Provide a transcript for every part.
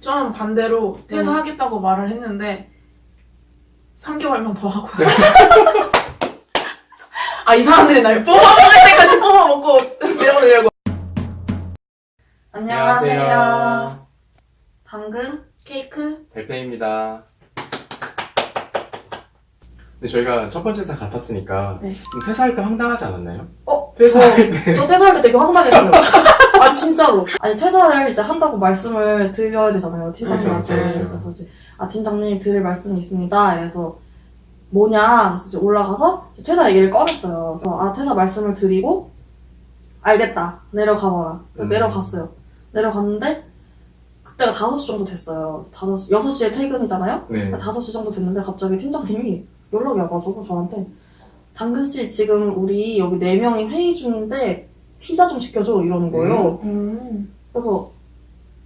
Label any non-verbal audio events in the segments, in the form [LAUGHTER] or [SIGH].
저는 반대로 네. 퇴사하겠다고 말을 했는데 3개월만 더 하고 [LAUGHS] 아 이 사람들이 날 뽑아먹을 때까지 뽑아먹고 내보내려고 안녕하세요. 당근? 케이크 대패입니다. 근데 저희가 첫 번째 회사 같았으니까 네. 좀 퇴사할 때 황당하지 않았나요? 어? 퇴사할 때 저 퇴사할 때 되게 황당했어요. [LAUGHS] 아 진짜로. 아니 퇴사를 이제 한다고 말씀을 드려야 되잖아요 팀장님한테. 그쵸, 그쵸, 그쵸. 그래서 이제 아 팀장님 드릴 말씀이 있습니다. 그래서 뭐냐 그래서 이제 올라가서 이제 퇴사 얘기를 꺼냈어요. 그래서 아 퇴사 말씀을 드리고 알겠다 내려가봐라. 그래서 음. 내려갔어요. 내려갔는데 그때가 5시 정도 됐어요. 5시, 6시에 퇴근이잖아요. 네. 5시 정도 됐는데 갑자기 팀장님이 연락이 와가지고 저한테 당근 씨 지금 우리 여기 4명이 회의 중인데 피자 좀 시켜줘 이러는 거예요. 음. 그래서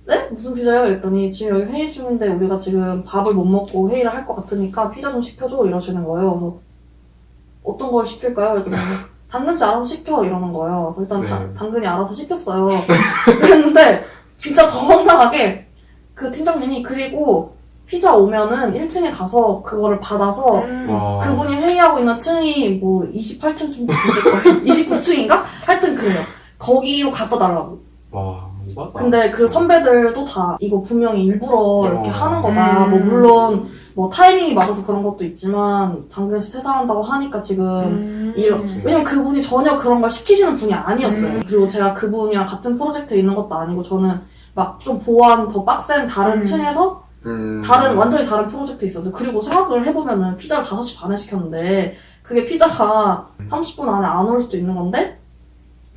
네? 무슨 피자요? 이랬더니 지금 여기 회의 중인데 우리가 지금 밥을 못 먹고 회의를 할 것 같으니까 피자 좀 시켜줘 이러시는 거예요. 그래서 어떤 걸 시킬까요? 이랬더니 당근 씨 [LAUGHS] 알아서 시켜 이러는 거예요. 그래서 일단 다- 네. 당근이 알아서 시켰어요. [LAUGHS] 그랬는데 진짜 더 황당하게 그 팀장님이 그리고 피자 오면은 1층에 가서 그거를 받아서 음. 와. 그분이 회의하고 있는 층이 뭐 28층 정도 됐을 거예요. [LAUGHS] 29층인가? 하여튼 그래요. 거기로 갖다 달라고. 와. 근데 그 선배들도 다 이거 분명히 일부러 이렇게 어. 하는 거다. 음. 뭐 물론 뭐 타이밍이 맞아서 그런 것도 있지만 당근씨 퇴사한다고 하니까 지금 음. 이런 왜냐면 그분이 전혀 그런 걸 시키시는 분이 아니었어요. 음. 그리고 제가 그분이랑 같은 프로젝트에 있는 것도 아니고 저는 막 좀 보안 더 빡센 다른 음. 층에서 음. 다른 완전히 다른 프로젝트 있었는데 그리고 생각을 해보면은 피자를 5시 반에 시켰는데 그게 피자가 30분 안에 안 올 수도 있는 건데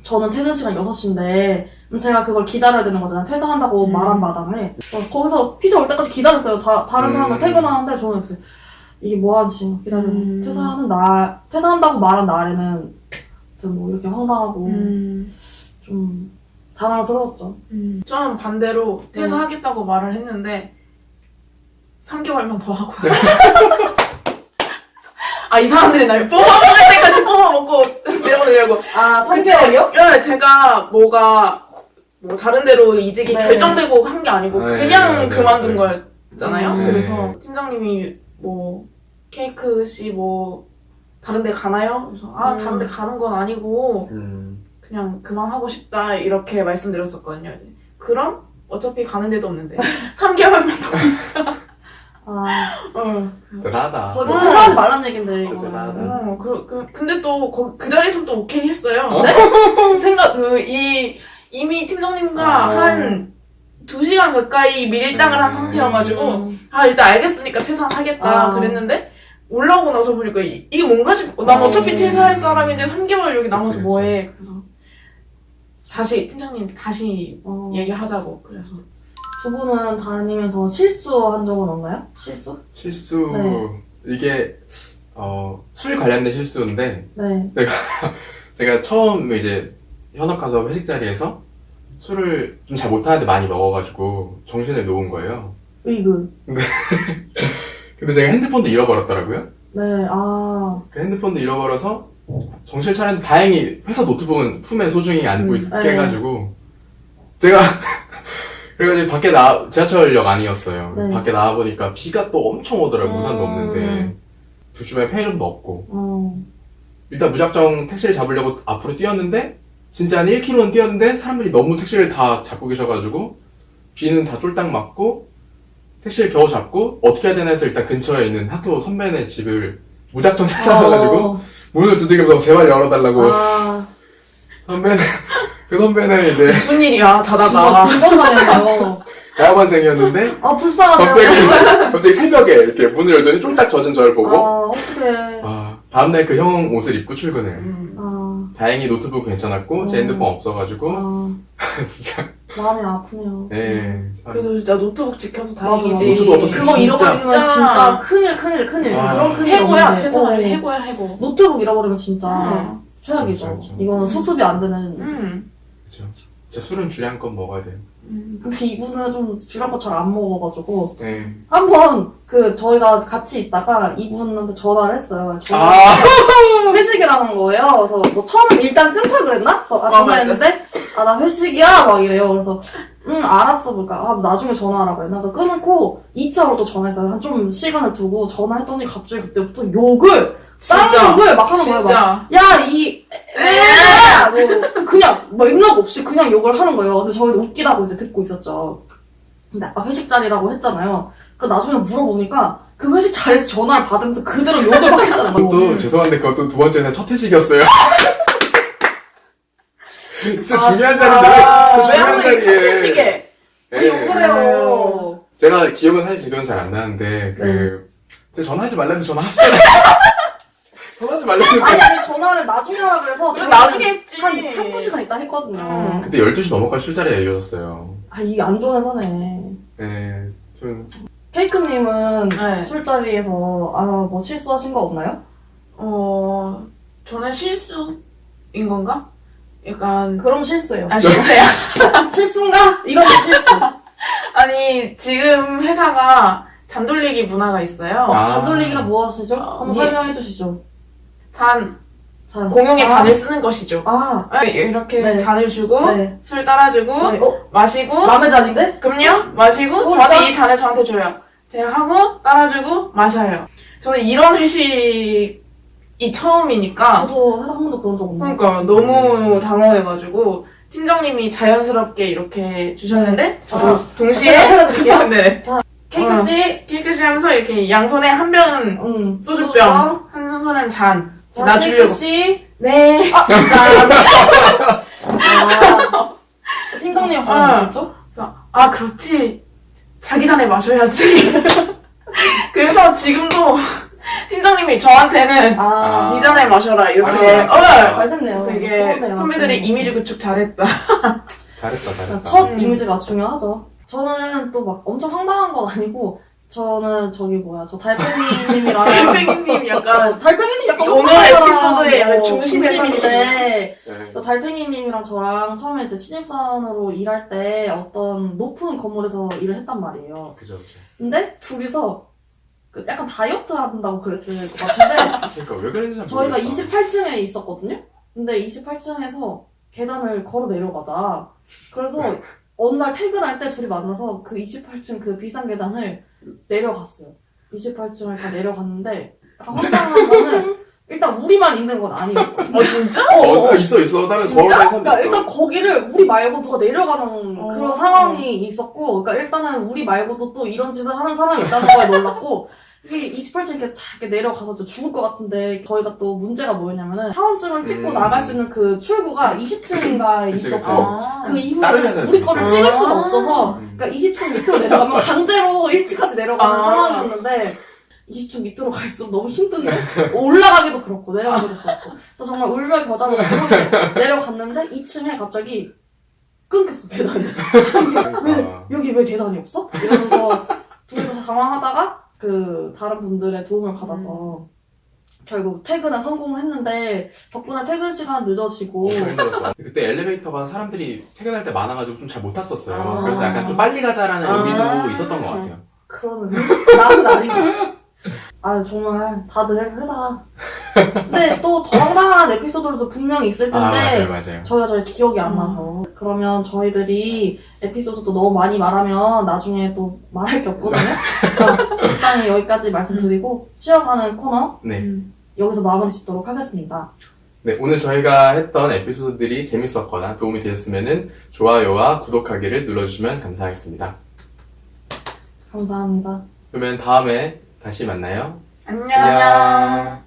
저는 퇴근 시간 6시인데 제가 그걸 기다려야 되는 거잖아요. 퇴사한다고 음. 말한 마당에 어, 거기서 피자 올 때까지 기다렸어요. 다, 다른 음. 사람들 퇴근하는데 저는 그래서 이게 뭐하지 기다려 음. 퇴사하는 날 퇴사한다고 말한 날에는 아무튼 뭐 이렇게 황당하고 음. 좀 당황스러웠죠. 음. 저는 반대로 퇴사하겠다고 말을 했는데 3개월만 더 하고 [LAUGHS] 아 이 사람들이 날 뽑아먹을 때까지 뽑아먹고 내보내려고 아 근데 3개월이요? 예, 제가 뭐가 뭐 다른 데로 이직이 네. 결정되고 한 게 아니고 네, 그냥 맞아요, 그만둔 맞아요. 거였잖아요. 음. 그래서 팀장님이 뭐 케이크 씨 뭐 다른 데 가나요? 그래서 아 음. 다른 데 가는 건 아니고 음. 그냥 그만하고 싶다 이렇게 말씀드렸었거든요. 이제. 그럼 어차피 가는 데도 없는데 3개월만 아 어. 대단하다. 거의 음. 퇴사하지 말란 얘긴데 진짜. 대단하다. 어, 그, 그, 근데 또, 그, 그 자리에서 또 오케이 했어요. 어? [LAUGHS] 생각, 그, 이, 이미 팀장님과 아. 한, 두 시간 가까이 밀당을 한 음. 상태여가지고, 음. 아, 일단 알겠으니까 퇴사하겠다. 아. 그랬는데, 올라오고 나서 보니까, 이, 이게 뭔가 싶고, 난 어. 어차피 퇴사할 사람인데 3개월 여기 남아서 그치. 뭐해. 그래서, 다시, 팀장님, 다시 어. 얘기하자고. 그래서. 두 분은 다니면서 실수한 적은 없나요? 실수? 실수 네. 이게 어, 술 관련된 실수인데 네. 제가 [LAUGHS] 처음 이제 현업 가서 회식 자리에서 술을 좀 잘 못하는데 많이 먹어가지고 정신을 놓은 거예요. 의그. [LAUGHS] 근데 제가 핸드폰도 잃어버렸더라고요. 네. 아. 그 핸드폰도 잃어버려서 정신 차렸는데 다행히 회사 노트북은 품에 소중히 안고 음, 있게 네. 해가지고 제가 그래가지고 밖에 나 지하철역 아니었어요. 그래서 네. 밖에 나와 보니까 비가 또 엄청 오더라고 우산도 음. 없는데 두 주변에 편의점도 없고 어. 일단 무작정 택시를 잡으려고 앞으로 뛰었는데 진짜 한 1km는 뛰었는데 사람들이 너무 택시를 다 잡고 계셔가지고 비는 다 쫄딱 맞고 택시를 겨우 잡고 어떻게 해야 되나 해서 일단 근처에 있는 학교 선배네 집을 무작정 찾아가가지고 어. 문을 두들겨서 제발 열어달라고 아. 선배는 그 선배는 이제 무슨 일이야, 자다가. 불건하네요. 대학원생이었는데 아, 불쌍하네요. 갑자기 갑자기 새벽에 이렇게 문을 열더니 쫄딱 젖은 저를 보고 아, 어떡해. 아 다음날 그 형 옷을 입고 출근해요. 음. 아. 다행히 노트북 괜찮았고 제 음. 핸드폰 없어가지고 아. [LAUGHS] 진짜 마음이 아프네요. 네. 참. 그래도 진짜 노트북 지켜서 다행이지. 노트북 없었으면 그거 진짜. 잃어버리면 진짜, 진짜 큰일, 큰일, 큰일. 아. 그런 큰일 해고야, 없는데. 퇴사 어. 해고야, 해고. 노트북 잃어버리면 진짜 음. 최악이죠. 진짜, 진짜. 이거는 수습이 안 되는. 음. 그쵸. 진짜 술은 주량껏 먹어야 돼요. 음. 근데 이분은 좀 주량껏 잘 안 먹어가지고 네. 한번 그 저희가 같이 있다가 이분한테 전화를 했어요. 저희가 아, [LAUGHS] 회식이라는 거예요. 그래서 뭐 처음엔 일단 끊자 그랬나? 그래서 아 어, 전화했는데 아 나 회식이야 막 이래요. 그래서 응 알았어 그러니까 아, 나중에 전화하라고 해 그래서 끊고 2차로 또 전화했어요 한 좀 시간을 두고 전화했더니 갑자기 그때부터 욕을 쌍 진짜. 욕을 막 하는 거예요 막. 진짜. 야이 애야 뭐 그냥 맥락 없이 그냥 욕을 하는 거예요 근데 저희도 웃기다고 이제 듣고 있었죠 근데 아까 회식 자리라고 했잖아요 그 나중에 물어보니까 그 회식 자리에서 전화를 받으면서 그대로 욕을 막 했잖아요 그것도 음. 죄송한데 그것도 두 번째는 첫 회식이었어요. [LAUGHS] 진짜 아, 중요한. 자리인데 아, 왜왜 중요한 하필 첫 자리에 회식에. 왜 예. 욕을 해요 제가 기억은 사실 지금은 잘 안 나는데 그 네. 제가 전화하지 말라는데 전화하시잖아요. [LAUGHS] 전화하지 말라는데 아니 아니 전화를 나중에 하라 그래서 저 나중에 했지. 한 한두 시간 있다 했거든요 음. 그때 12시 넘어까지 술자리가 이어졌어요. 아 이게 안 좋은 회사네 네, 좀 케이크님은 네. 술자리에서 아 뭐 실수하신 거 없나요? 어, 저는 실수인 건가? 약간, 그럼 실수예요 아, 실수야. [LAUGHS] 실수인가? 게 실수 [LAUGHS] 아니, 지금 회사가 잔돌리기 문화가 있어요. 아. 잔돌리기가 무엇이죠? 어, 한번 예. 설명해 주시죠 잔, 잔. 공용의 아. 잔을 쓰는 것이죠. 아 아, 이렇게 네. 잔을 주고, 네. 술 따라주고, 네. 어? 마시고, 남의 잔인데? 그럼요? 마시고, 어, 저한테 짠. 이 잔을 저한테 줘요. 제가 하고, 따라주고, 마셔요. 저는 이런 회식이 처음이니까, 저도 회사 한 번도 그런 적 없는데 그러니까 너무 당황해가지고, 팀장님이 자연스럽게 이렇게 주셨는데, 저도 아, 동시에, 제가 해드릴게요 [LAUGHS] 네. 케이크 씨 케이크 씨 하면서 이렇게 양손에 한 병은 음, 소주병, 한 손에는 잔. 자, 나 주려고. 케이크씨 네. 아, [LAUGHS] 짠. 아, 팀장님 아. 반응 뭐였죠? 아, 그렇지. 자기 전에 마셔야지. [LAUGHS] 그래서 지금도 팀장님이 저한테는 아, 아. 이전에 마셔라 이렇게. 아, 어, 잘 됐네요 되게 서운해요. 선배들이 음. 이미지 구축 잘했다. 잘했다, 잘했다. 첫 음. 이미지가 중요하죠. 저는 또 막 엄청 황당한 건 아니고 저는 저기 뭐야 저 달팽이님이랑 [LAUGHS] 달팽이님 약간 어, 달팽이님 약간 오늘. 에피소드의 약간 뭐 중심에 중심인데 네. 저 달팽이님이랑 저랑 처음에 이제 신입사원으로 일할 때 어떤 높은 건물에서 일을 했단 말이에요. 그죠, 그죠. 근데 둘이서 그 약간 다이어트 한다고 그랬을 것 같은데 그러니까 왜 그랬는지 잘 저희가 모르겠다. 28층에 있었거든요? 근데 28층에서 계단을 걸어 내려가자. 그래서 어느 날 퇴근할 때 둘이 만나서 그 28층 그 비싼 계단을 내려갔어요. 28층을 다 내려갔는데 약간 황당한 거는 일단 우리만 있는 건 아니었어. 어 진짜? 어, 있어, 있어. 다른 진짜? 사람도 그러니까 있어. 일단 거기를 우리 말고 누가 내려가는 어. 그런 상황이 있었고, 그러니까 일단은 우리 말고도 또 이런 짓을 하는 사람이 있다는 거에 놀랐고, 이게 28층 이렇게 작게 내려가서 저 죽을 것 같은데, 저희가 또 문제가 뭐였냐면은, 사원증을 찍고 음. 나갈 수 있는 그 출구가 20층인가에 그치, 있었고, 아. 그 다른 이후에는 회사에서 우리 거를. 찍을 수가 아. 없어서, 음. 그러니까 20층 밑으로 내려가면 강제로 1층까지 내려가는 아. 상황이었는데, 20층 밑으로 갈수록 너무 힘든데 올라가기도 그렇고 내려가기도 그렇고 그래서 정말 울며 겨자면서 이제 내려갔는데 2층에 갑자기 끊겼어 계단이 그러니까. 여기 왜 계단이 없어? 이러면서 둘이서 당황하다가 그 다른 분들의 도움을 받아서 결국 퇴근에 성공을 했는데 덕분에 퇴근 시간 늦어지고 엄청 힘들었어. 그때 엘리베이터가 사람들이 퇴근할 때 많아가지고 좀 잘 못 탔었어요. 아. 그래서 약간 좀 빨리 가자라는 아. 의미도 있었던 것 같아요. 그러는 나는 아니고 아 정말 다들 회사 근데 또 더 황당한 에피소드도 분명히 있을 아, 텐데 맞아요, 맞아요. 저희가 잘 기억이 안 음. 나서 그러면 저희들이 에피소드도 너무 많이 말하면 나중에 또 말할 게 없거든요 그러니까 일단 여기까지 말씀드리고 쉬어가는 코너 네. 음. 여기서 마무리 짓도록 하겠습니다 네, 오늘 저희가 했던 에피소드들이 재밌었거나 도움이 되셨으면 좋아요와 구독하기를 눌러주시면 감사하겠습니다. 감사합니다 그러면 다음에 다시 만나요. 안녕. 안녕.